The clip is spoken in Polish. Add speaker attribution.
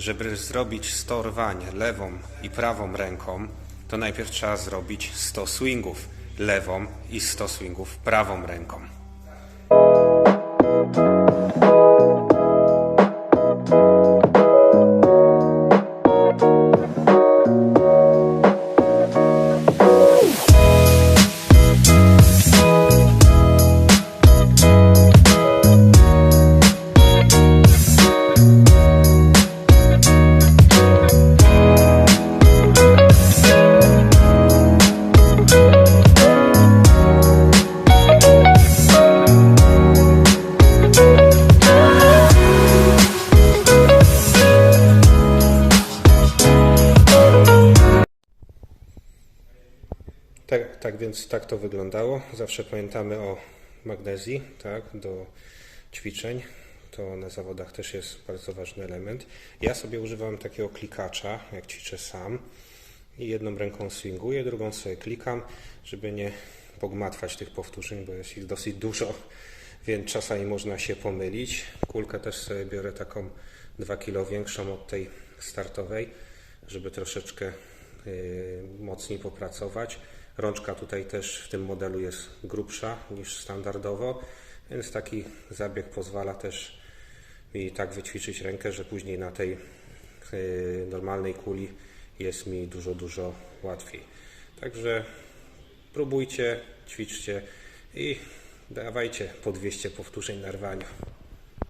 Speaker 1: Żeby zrobić 100 rwań lewą i prawą ręką, to najpierw trzeba zrobić 100 swingów lewą i 100 swingów prawą ręką. Tak, tak więc tak to wyglądało. Zawsze pamiętamy o magnezji, tak, do ćwiczeń. To na zawodach też jest bardzo ważny element. Ja sobie używam takiego klikacza, jak ćwiczę sam. I jedną ręką swinguję, drugą sobie klikam, żeby nie pogmatwać tych powtórzeń, bo jest ich dosyć dużo, więc czasami można się pomylić. Kulkę też sobie biorę taką 2 kg większą od tej startowej, żeby troszeczkę yy, mocniej popracować. Rączka tutaj też w tym modelu jest grubsza niż standardowo, więc taki zabieg pozwala też mi tak wyćwiczyć rękę, że później na tej yy, normalnej kuli jest mi dużo, dużo łatwiej. Także próbujcie, ćwiczcie i dawajcie po 200 powtórzeń na rwaniu.